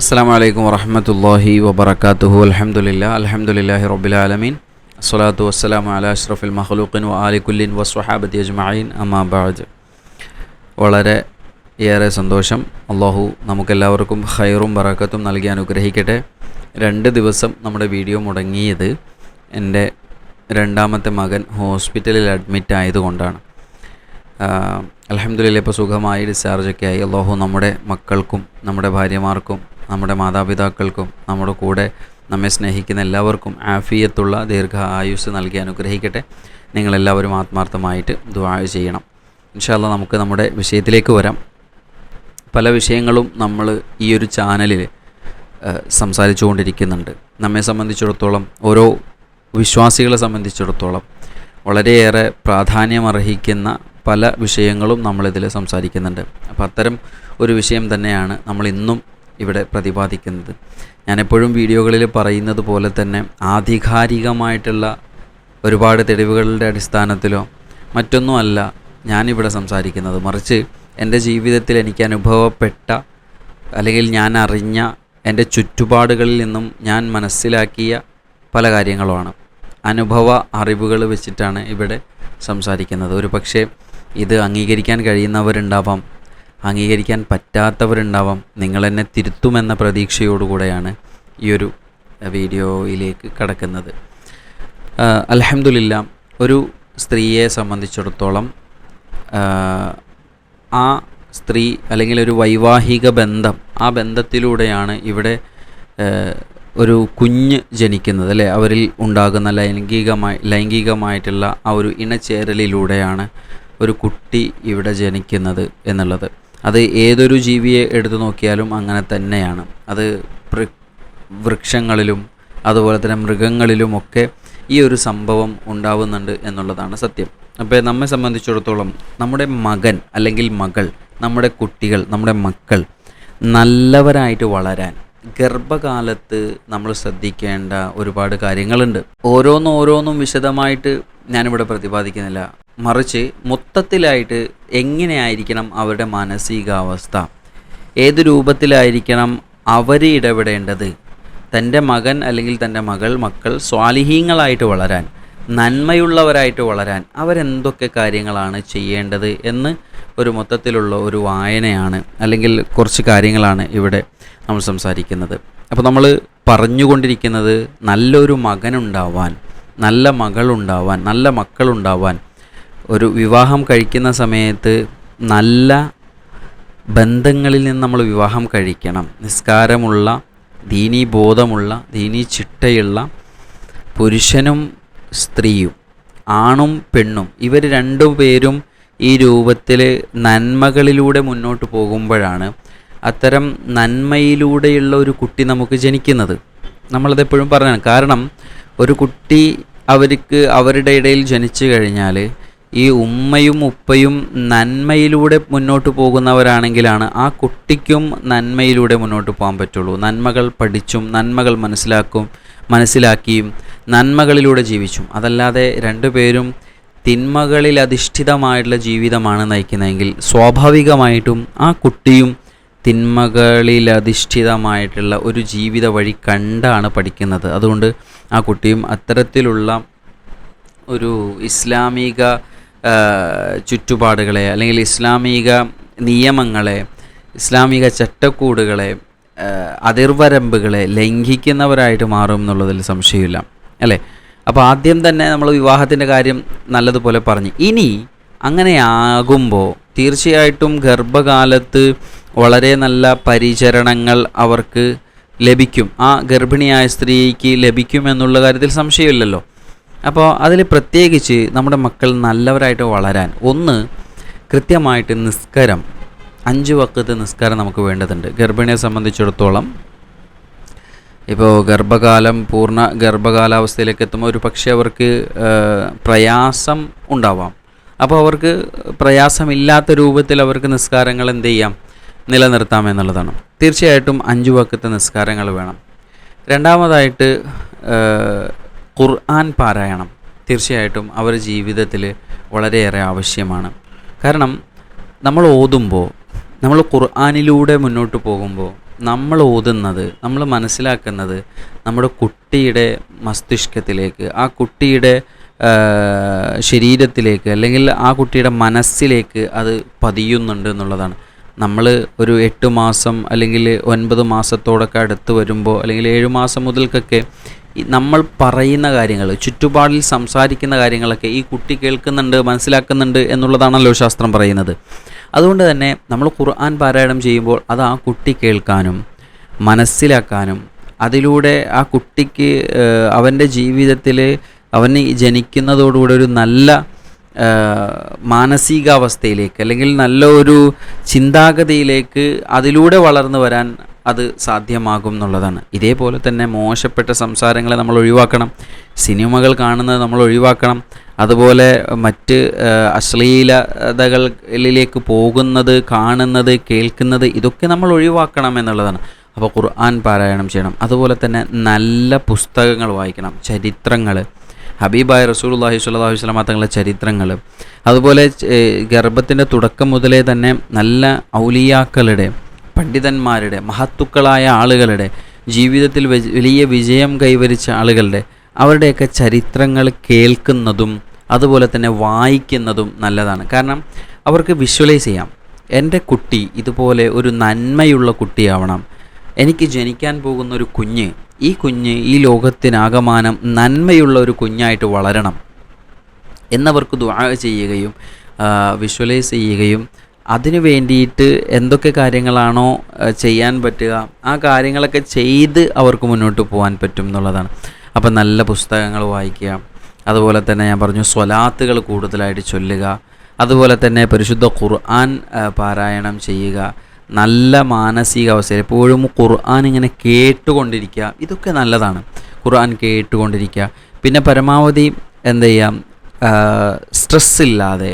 അസ്സാം വലൈക്കും വറഹമത്തല്ലാഹി വബർക്കാത്തുഹു അലഹമുല്ല അലഹമുല്ലാഹി റബുലാലമീൻ അസ്സലാത്തു വസ്സലാം അല അഷ്റഫുൽ മഹ്ലൂഖിൻ വാലിക്കുല്ലിൻ വസ്വഹാബത്തി അജ്മഈൻ. അമ്മാബാജ് വളരെ ഏറെ സന്തോഷം. അള്ളാഹു നമുക്കെല്ലാവർക്കും ഖൈറും ബറക്കത്തും നൽകി അനുഗ്രഹിക്കട്ടെ. രണ്ട് ദിവസം നമ്മുടെ വീഡിയോ മുടങ്ങിയത് എന്റെ രണ്ടാമത്തെ മകൻ ഹോസ്പിറ്റലിൽ അഡ്മിറ്റ് ആയതുകൊണ്ടാണ്. അലഹമുല്ല ഇപ്പോൾ സുഖമായി ഡിസ്ചാർജൊക്കെ ആയി. അള്ളാഹു നമ്മുടെ മക്കൾക്കും നമ്മുടെ ഭാര്യമാർക്കും നമ്മുടെ മാതാപിതാക്കൾക്കും നമ്മുടെ കൂടെ നമ്മെ സ്നേഹിക്കുന്ന എല്ലാവർക്കും ആഫിയത്തുള്ള ദീർഘ ആയുസ് നൽകി അനുഗ്രഹിക്കട്ടെ. നിങ്ങളെല്ലാവരും ആത്മാർത്ഥമായിട്ട് ദുആ ചെയ്യണം. ഇൻഷാല്ല നമുക്ക് നമ്മുടെ വിഷയത്തിലേക്ക് വരാം. പല വിഷയങ്ങളും നമ്മൾ ഈ ഒരു ചാനലിൽ സംസാരിച്ചു കൊണ്ടിരിക്കുന്നുണ്ട് നമ്മെ സംബന്ധിച്ചിടത്തോളം ഓരോ വിശ്വാസികളെ സംബന്ധിച്ചിടത്തോളം വളരെയേറെ പ്രാധാന്യമർഹിക്കുന്ന പല വിഷയങ്ങളും നമ്മളിതിൽ സംസാരിക്കുന്നുണ്ട്. അപ്പോൾ അത്തരം ഒരു വിഷയം തന്നെയാണ് നമ്മൾ ഇന്നും ഇവിടെ പ്രതിപാദിക്കുന്നത്. ഞാനെപ്പോഴും വീഡിയോകളിൽ പറയുന്നത് പോലെ തന്നെ ആധികാരികമായിട്ടുള്ള ഒരുപാട് തെളിവുകളുടെ അടിസ്ഥാനത്തിലോ മറ്റൊന്നുമല്ല ഞാനിവിടെ സംസാരിക്കുന്നത്. മറിച്ച് എന്റെ ജീവിതത്തിൽ എനിക്ക് അനുഭവപ്പെട്ട അല്ലെങ്കിൽ ഞാൻ അറിഞ്ഞ എന്റെ ചുറ്റുപാടുകളിൽ നിന്നും ഞാൻ മനസ്സിലാക്കിയ പല കാര്യങ്ങളുമാണ്. അനുഭവ അറിവുകൾ വെച്ചിട്ടാണ് ഇവിടെ സംസാരിക്കുന്നത്. ഒരു പക്ഷേ ഇത് അംഗീകരിക്കാൻ കഴിയുന്നവരുണ്ടാവാം. അംഗീകരിക്കാൻ പറ്റാത്തവരുണ്ടാവാം. നിങ്ങളെന്നെ തിരുത്തുമെന്ന പ്രതീക്ഷയോടുകൂടെയാണ് ഈ ഒരു വീഡിയോയിലേക്ക് കടക്കുന്നത്. അലഹമില്ല ഒരു സ്ത്രീയെ സംബന്ധിച്ചിടത്തോളം ആ സ്ത്രീ അല്ലെങ്കിൽ ഒരു വൈവാഹിക ബന്ധം ആ ബന്ധത്തിലൂടെയാണ് ഇവിടെ ഒരു കുഞ്ഞ് ജനിക്കുന്നത് അല്ലേ? അവരിൽ ഉണ്ടാകുന്ന ലൈംഗികമായി ലൈംഗികമായിട്ടുള്ള ആ ഒരു ഇണചേരലിലൂടെയാണ് ഒരു കുട്ടി ഇവിടെ ജനിക്കുന്നത് എന്നുള്ളത്. അത് ഏതൊരു ജീവിയെ എടുത്തു നോക്കിയാലും അങ്ങനെ തന്നെയാണ്. അത് വൃക്ഷങ്ങളിലും അതുപോലെ തന്നെ മൃഗങ്ങളിലുമൊക്കെ ഈ ഒരു സംഭവം ഉണ്ടാവുന്നുണ്ട് എന്നുള്ളതാണ് സത്യം. അപ്പോൾ നമ്മെ സംബന്ധിച്ചിടത്തോളം നമ്മുടെ മകൻ അല്ലെങ്കിൽ മകൾ നമ്മുടെ കുട്ടികൾ നമ്മുടെ മക്കൾ നല്ലവരായിട്ട് വളരാൻ ഗർഭകാലത്ത് നമ്മൾ ശ്രദ്ധിക്കേണ്ട ഒരുപാട് കാര്യങ്ങളുണ്ട്. ഓരോന്നും ഓരോന്നും വിശദമായിട്ട് ഞാനിവിടെ പ്രതിപാദിക്കുന്നില്ല. മറിച്ച് മൊത്തത്തിലായിട്ട് എങ്ങനെയായിരിക്കണം അവരുടെ മാനസികാവസ്ഥ? ഏത് രൂപത്തിലായിരിക്കണം അവർ ഇടപെടേണ്ടത്? തന്റെ മകൻ അല്ലെങ്കിൽ തന്റെ മകൾ മക്കൾ സ്വാലിഹീങ്ങളായിട്ട് വളരാൻ നന്മയുള്ളവരായിട്ട് വളരാൻ അവരെന്തൊക്കെ കാര്യങ്ങളാണ് ചെയ്യേണ്ടത് എന്ന് ഒരു മൊത്തത്തിലുള്ള ഒരു വായനയാണ് അല്ലെങ്കിൽ കുറച്ച് കാര്യങ്ങളാണ് ഇവിടെ നമ്മൾ സംസാരിക്കുന്നത്. അപ്പോൾ നമ്മൾ പറഞ്ഞുകൊണ്ടിരിക്കുന്നത് നല്ലൊരു മകനുണ്ടാവാൻ നല്ല മകളുണ്ടാവാൻ നല്ല മക്കളുണ്ടാവാൻ ഒരു വിവാഹം കഴിക്കുന്ന സമയത്ത് നല്ല ബന്ധങ്ങളിൽ നിന്ന് നമ്മൾ വിവാഹം കഴിക്കണം. നിസ്കാരമുള്ള ദീനീ ബോധമുള്ള ദീനീ ചിട്ടയുള്ള പുരുഷനും സ്ത്രീയും ആണും പെണ്ണും ഇവർ രണ്ടു പേരും ഈ രൂപത്തിൽ നന്മകളിലൂടെ മുന്നോട്ട് പോകുമ്പോഴാണ് അത്തരം നന്മയിലൂടെയുള്ള ഒരു കുട്ടി നമുക്ക് ജനിക്കുന്നത്. നമ്മളതെപ്പോഴും പറഞ്ഞാണ്. കാരണം ഒരു കുട്ടി അവർക്ക് അവരുടെ ഇടയിൽ ജനിച്ചു കഴിഞ്ഞാൽ ഈ ഉമ്മയും ഉപ്പയും നന്മയിലൂടെ മുന്നോട്ട് പോകുന്നവരാണെങ്കിലാണ് ആ കുട്ടിക്കും നന്മയിലൂടെ മുന്നോട്ട് പോകാൻ പറ്റുള്ളൂ. നന്മകൾ പഠിച്ചും നന്മകൾ മനസ്സിലാക്കും മനസ്സിലാക്കിയും നന്മകളിലൂടെ ജീവിച്ചും. അതല്ലാതെ രണ്ടുപേരും തിന്മകളിൽ അധിഷ്ഠിതമായിട്ടുള്ള ജീവിതമാണ് നയിക്കുന്നതെങ്കിൽ സ്വാഭാവികമായിട്ടും ആ കുട്ടിയും തിന്മകളിൽ അധിഷ്ഠിതമായിട്ടുള്ള ഒരു ജീവിത വഴി കണ്ടാണ് പഠിക്കുന്നത്. അതുകൊണ്ട് ആ കുട്ടിയും അത്തരത്തിലുള്ള ഒരു ഇസ്ലാമിക ചുറ്റുപാടുകളെ അല്ലെങ്കിൽ ഇസ്ലാമിക നിയമങ്ങളെ ഇസ്ലാമിക ചട്ടക്കൂടുകളെ അതിർവരമ്പുകളെ ലംഘിക്കുന്നവരായിട്ട് മാറും എന്നുള്ളതിൽ സംശയമില്ല അല്ലേ? അപ്പോൾ ആദ്യം തന്നെ നമ്മൾ വിവാഹത്തിന്റെ കാര്യം നല്ലതുപോലെ പറഞ്ഞു. ഇനി അങ്ങനെയാകുമ്പോൾ തീർച്ചയായിട്ടും ഗർഭകാലത്ത് വളരെ നല്ല പരിചരണങ്ങൾ അവർക്ക് ലഭിക്കും. ആ ഗർഭിണിയായ സ്ത്രീക്ക് ലഭിക്കും എന്നുള്ള കാര്യത്തിൽ സംശയമില്ലല്ലോ. അപ്പോൾ അതിൽ പ്രത്യേകിച്ച് നമ്മുടെ മക്കൾ നല്ലവരായിട്ട് വളരാൻ ഒന്ന് കൃത്യമായിട്ട് നിസ്കരം അഞ്ച് വക്കത്ത് നിസ്കാരം നമുക്ക് വേണ്ടതുണ്ട്. ഗർഭിണിയെ സംബന്ധിച്ചിടത്തോളം ഇപ്പോൾ ഗർഭകാലം പൂർണ ഗർഭകാലാവസ്ഥയിലേക്ക് എത്തുമ്പോൾ ഒരു പക്ഷേ അവർക്ക് പ്രയാസം ഉണ്ടാവാം. അപ്പോൾ അവർക്ക് പ്രയാസമില്ലാത്ത രൂപത്തിൽ അവർക്ക് നിസ്കാരങ്ങൾ എന്ത് ചെയ്യാം? നിലനിർത്താം എന്നുള്ളതാണ്. തീർച്ചയായിട്ടും അഞ്ച് വക്കത്തെ നിസ്കാരങ്ങൾ വേണം. രണ്ടാമതായിട്ട് ഖുർആൻ പാരായണം തീർച്ചയായിട്ടും അവർ ജീവിതത്തിൽ വളരെയേറെ ആവശ്യമാണ്. കാരണം നമ്മൾ ഓതുമ്പോൾ നമ്മൾ ഖുർആാനിലൂടെ മുന്നോട്ട് പോകുമ്പോൾ നമ്മൾ ഓതുന്നത് നമ്മൾ മനസ്സിലാക്കുന്നത് നമ്മുടെ കുട്ടിയുടെ മസ്തിഷ്കത്തിലേക്ക് ആ കുട്ടിയുടെ ശരീരത്തിലേക്ക് അല്ലെങ്കിൽ ആ കുട്ടിയുടെ മനസ്സിലേക്ക് അത് പതിയുന്നുണ്ട് എന്നുള്ളതാണ്. നമ്മൾ ഒരു എട്ട് മാസം അല്ലെങ്കിൽ ഒൻപത് മാസത്തോടൊക്കെ അടുത്ത് വരുമ്പോൾ അല്ലെങ്കിൽ ഏഴ് മാസം മുതൽക്കൊക്കെ നമ്മൾ പറയുന്ന കാര്യങ്ങൾ ചുറ്റുപാടിൽ സംസാരിക്കുന്ന കാര്യങ്ങളൊക്കെ ഈ കുട്ടി കേൾക്കുന്നുണ്ട് മനസ്സിലാക്കുന്നുണ്ട് എന്നുള്ളതാണല്ലോ ശാസ്ത്രം പറയുന്നത്. അതുകൊണ്ട് തന്നെ നമ്മൾ ഖുർആൻ പാരായണം ചെയ്യുമ്പോൾ അത് ആ കുട്ടി കേൾക്കാനും മനസ്സിലാക്കാനും അതിലൂടെ ആ കുട്ടിക്ക് അവന്റെ ജീവിതത്തിൽ അവന് ജനിക്കുന്നതോടുകൂടി ഒരു നല്ല മാനസികാവസ്ഥയിലേക്ക് അല്ലെങ്കിൽ നല്ല ഒരു ചിന്താഗതിയിലേക്ക് അതിലൂടെ വളർന്നു വരാൻ അത് സാധ്യമാകും എന്നുള്ളതാണ്. ഇതേപോലെ തന്നെ മോശപ്പെട്ട സംസാരങ്ങളെ നമ്മൾ ഒഴിവാക്കണം. സിനിമകൾ കാണുന്നത് നമ്മൾ ഒഴിവാക്കണം. അതുപോലെ മറ്റ് അശ്ലീലതകളിലേക്ക് പോകുന്നത് കാണുന്നത് കേൾക്കുന്നത് ഇതൊക്കെ നമ്മൾ ഒഴിവാക്കണം എന്നുള്ളതാണ്. അപ്പോൾ ഖുർആൻ പാരായണം ചെയ്യണം. അതുപോലെ തന്നെ നല്ല പുസ്തകങ്ങൾ വായിക്കണം. ചരിത്രങ്ങൾ. ഹബീബായ റസൂൽ അള്ളാഹി അലൈഹി വസ്ലാം തങ്ങളുടെ ചരിത്രങ്ങൾ. അതുപോലെ ഗർഭത്തിന്റെ തുടക്കം മുതലേ തന്നെ നല്ല ഔലിയാക്കളുടെ പണ്ഡിതന്മാരുടെ മഹത്തുക്കളായ ആളുകളുടെ ജീവിതത്തിൽ വലിയ വിജയം കൈവരിച്ച ആളുകളുടെ അവരുടെയൊക്കെ ചരിത്രങ്ങൾ കേൾക്കുന്നതും അതുപോലെ തന്നെ വായിക്കുന്നതും നല്ലതാണ്. കാരണം അവർക്ക് വിഷ്വലൈസ് ചെയ്യാം. എന്റെ കുട്ടി ഇതുപോലെ ഒരു നന്മയുള്ള കുട്ടിയാവണം. എനിക്ക് ജനിക്കാൻ പോകുന്ന ഒരു കുഞ്ഞ് ഈ കുഞ്ഞ് ഈ ലോകത്തിനാകമാനം നന്മയുള്ള ഒരു കുഞ്ഞായിട്ട് വളരണം എന്നവർക്ക് ദുആ ചെയ്യുകയും വിഷ്വലൈസ് ചെയ്യുകയും അതിനു വേണ്ടിയിട്ട് എന്തൊക്കെ കാര്യങ്ങളാണോ ചെയ്യാൻ പറ്റുക ആ കാര്യങ്ങളൊക്കെ ചെയ്ത് അവർക്ക് മുന്നോട്ട് പോകാൻ പറ്റും എന്നുള്ളതാണ്. അപ്പം നല്ല പുസ്തകങ്ങൾ വായിക്കുക അതുപോലെ തന്നെ ഞാൻ പറഞ്ഞു സ്വലാത്തുകൾ കൂടുതലായിട്ട് ചൊല്ലുക അതുപോലെ തന്നെ പരിശുദ്ധ ഖുർആൻ പാരായണം ചെയ്യുക നല്ല മാനസികാവസ്ഥയിൽ എപ്പോഴും ഖുർആൻ ഇങ്ങനെ കേട്ടുകൊണ്ടിരിക്കുക ഇതൊക്കെ നല്ലതാണ്. ഖുർആൻ കേട്ടുകൊണ്ടിരിക്കുക. പിന്നെ പരമാവധി എന്ത് ചെയ്യാം? സ്ട്രെസ് ഇല്ലാതെ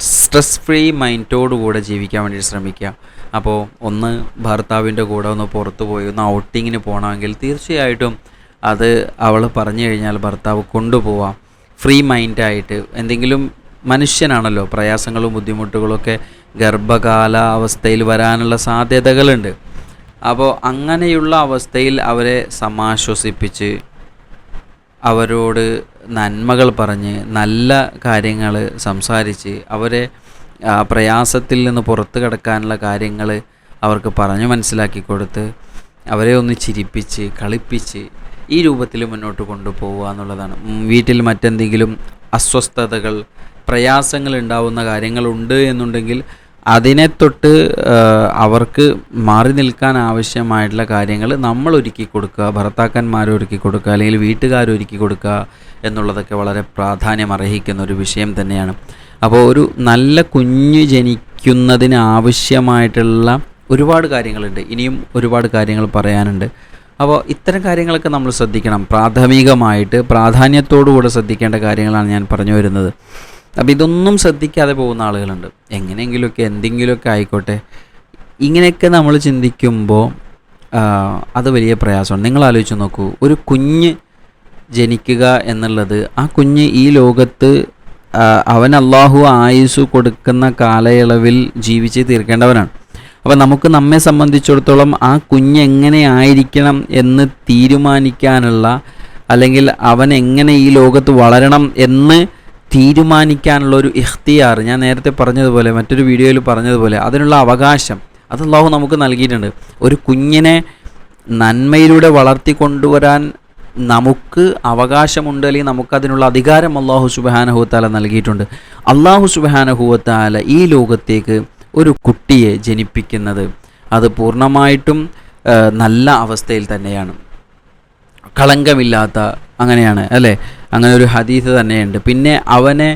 സ്ട്രെസ് ഫ്രീ മൈൻഡോടുകൂടെ ജീവിക്കാൻ വേണ്ടി ശ്രമിക്കുക. അപ്പോൾ ഒന്ന് ഭർത്താവിന്റെ കൂടെ ഒന്ന് പുറത്തു പോയി ഒന്ന് ഔട്ടിങ്ങിന് പോകണമെങ്കിൽ തീർച്ചയായിട്ടും അത് അവൾ പറഞ്ഞു കഴിഞ്ഞാൽ ഭർത്താവ് കൊണ്ടുപോവാം. ഫ്രീ മൈൻഡായിട്ട് എന്തെങ്കിലും മനുഷ്യനാണല്ലോ പ്രയാസങ്ങളും ബുദ്ധിമുട്ടുകളൊക്കെ ഗർഭകാല അവസ്ഥയിൽ വരാനുള്ള സാധ്യതകളുണ്ട്. അപ്പോൾ അങ്ങനെയുള്ള അവസ്ഥയിൽ അവരെ സമാശ്വസിപ്പിച്ച് അവരോട് നന്മകൾ പറഞ്ഞ് നല്ല കാര്യങ്ങൾ സംസാരിച്ച് അവരെ പ്രയാസത്തിൽ നിന്ന് പുറത്തു കടക്കാനുള്ള കാര്യങ്ങൾ അവർക്ക് പറഞ്ഞു മനസ്സിലാക്കി കൊടുത്ത് അവരെ ഒന്ന് ചിരിപ്പിച്ച് കളിപ്പിച്ച് ഈ രൂപത്തിൽ മുന്നോട്ട് കൊണ്ടുപോവുക എന്നുള്ളതാണ്. വീട്ടിൽ മറ്റെന്തെങ്കിലും അസ്വസ്ഥതകൾ പ്രയാസങ്ങൾ ഉണ്ടാവുന്ന കാര്യങ്ങളുണ്ട് എന്നുണ്ടെങ്കിൽ അതിനെ തൊട്ട് അവർക്ക് മാറി നിൽക്കാൻ ആവശ്യമായിട്ടുള്ള കാര്യങ്ങൾ നമ്മൾ ഒരുക്കി കൊടുക്കുക ഭർത്താക്കന്മാർ ഒരുക്കി കൊടുക്കുക അല്ലെങ്കിൽ വീട്ടുകാർ ഒരുക്കി കൊടുക്കുക എന്നുള്ളതൊക്കെ വളരെ പ്രാധാന്യം അർഹിക്കുന്ന ഒരു വിഷയം തന്നെയാണ്. അപ്പോൾ ഒരു നല്ല കുഞ്ഞ് ജനിക്കുന്നതിന് ആവശ്യമായിട്ടുള്ള ഒരുപാട് കാര്യങ്ങളുണ്ട്. ഇനിയും ഒരുപാട് കാര്യങ്ങൾ പറയാനുണ്ട്. അപ്പോൾ ഇത്തരം കാര്യങ്ങളൊക്കെ നമ്മൾ ശ്രദ്ധിക്കണം. പ്രാഥമികമായിട്ട് പ്രാധാന്യത്തോടുകൂടെ ശ്രദ്ധിക്കേണ്ട കാര്യങ്ങളാണ് ഞാൻ പറഞ്ഞു വരുന്നത്. അപ്പോൾ ഇതൊന്നും ശ്രദ്ധിക്കാതെ പോകുന്ന ആളുകളുണ്ട്. എങ്ങനെയെങ്കിലുമൊക്കെ എന്തെങ്കിലുമൊക്കെ ആയിക്കോട്ടെ. ഇങ്ങനെയൊക്കെ നമ്മൾ ചിന്തിക്കുമ്പോൾ അത് വലിയ പ്രയാസമാണ്. നിങ്ങൾ ആലോചിച്ച് നോക്കൂ. ഒരു കുഞ്ഞ് ജനിക്കുക എന്നുള്ളത് ആ കുഞ്ഞ് ഈ ലോകത്ത് അവൻ അള്ളാഹു ആയുസ് കൊടുക്കുന്ന കാലയളവിൽ ജീവിച്ച് തീർക്കേണ്ടവനാണ്. അപ്പോൾ നമുക്ക് നമ്മെ സംബന്ധിച്ചിടത്തോളം ആ കുഞ്ഞ് എങ്ങനെ ആയിരിക്കണം എന്ന് തീരുമാനിക്കാനുള്ള അല്ലെങ്കിൽ അവൻ എങ്ങനെ ഈ ലോകത്ത് വളരണം എന്ന് തീരുമാനിക്കാനുള്ള ഒരു ഇഖ്തിയാർ. ഞാൻ നേരത്തെ പറഞ്ഞതുപോലെ മറ്റൊരു വീഡിയോയിൽ പറഞ്ഞതുപോലെ അതിനുള്ള അവകാശം അത് അള്ളാഹു നമുക്ക് നൽകിയിട്ടുണ്ട്. ഒരു കുഞ്ഞിനെ നന്മയിലൂടെ വളർത്തിക്കൊണ്ടുവരാൻ നമുക്ക് അവകാശമുണ്ട് അല്ലെങ്കിൽ നമുക്കതിനുള്ള അധികാരം അള്ളാഹു സുബാനഹുവത്താല നൽകിയിട്ടുണ്ട്. അള്ളാഹു സുബാനഹുവത്താല ഈ ലോകത്തേക്ക് ഒരു കുട്ടിയെ ജനിപ്പിക്കുന്നത് അത് പൂർണമായിട്ടും നല്ല അവസ്ഥയിൽ തന്നെയാണ്. കളങ്കമില്ലാത്ത അങ്ങനെയാണ് അല്ലേ? അങ്ങനെ ഒരു ഹദീസ് തന്നെയുണ്ട്. പിന്നെ അവനെ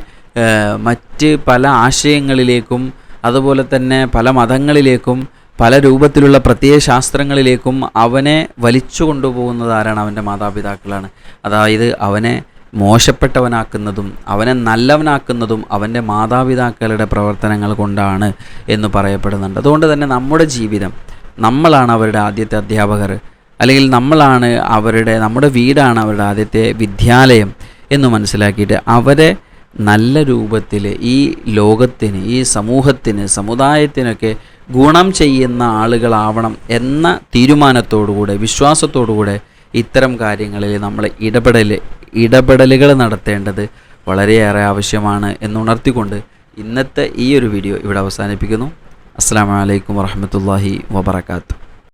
മറ്റ് പല ആശയങ്ങളിലേക്കും അതുപോലെ തന്നെ പല മതങ്ങളിലേക്കും പല രൂപത്തിലുള്ള പ്രത്യയ ശാസ്ത്രങ്ങളിലേക്കും അവനെ വലിച്ചു കൊണ്ടുപോകുന്നത് ആരാണ്? അവന്റെ മാതാപിതാക്കളാണ്. അതായത് അവനെ മോശപ്പെട്ടവനാക്കുന്നതും അവനെ നല്ലവനാക്കുന്നതും അവന്റെ മാതാപിതാക്കളുടെ പ്രവർത്തനങ്ങൾ കൊണ്ടാണ് എന്ന് പറയപ്പെടുന്നുണ്ട്. അതുകൊണ്ട് തന്നെ നമ്മുടെ ജീവിതം നമ്മളാണ് അവരുടെ ആദ്യത്തെ അധ്യാപകർ. അല്ലെങ്കിൽ നമ്മളാണ് അവരുടെ നമ്മുടെ വീടാണ് അവരുടെ ആദ്യത്തെ വിദ്യാലയം എന്ന് മനസ്സിലാക്കിയിട്ട് അവരെ നല്ല രൂപത്തിൽ ഈ ലോകത്തിന് ഈ സമൂഹത്തിന് സമുദായത്തിനൊക്കെ ഗുണം ചെയ്യുന്ന ആളുകളാവണം എന്ന തീരുമാനത്തോടുകൂടെ വിശ്വാസത്തോടുകൂടെ ഇത്തരം കാര്യങ്ങളിൽ നമ്മൾ ഇടപെടൽ ഇടപെടലുകൾ നടത്തേണ്ടത് വളരെയേറെ ആവശ്യമാണ് എന്നുണർത്തിക്കൊണ്ട് ഇന്നത്തെ ഈ ഒരു വീഡിയോ ഇവിടെ അവസാനിപ്പിക്കുന്നു. അസ്സാം വലൈക്കും വാഹമത്തല്ലാഹി വാബർക്കാത്തു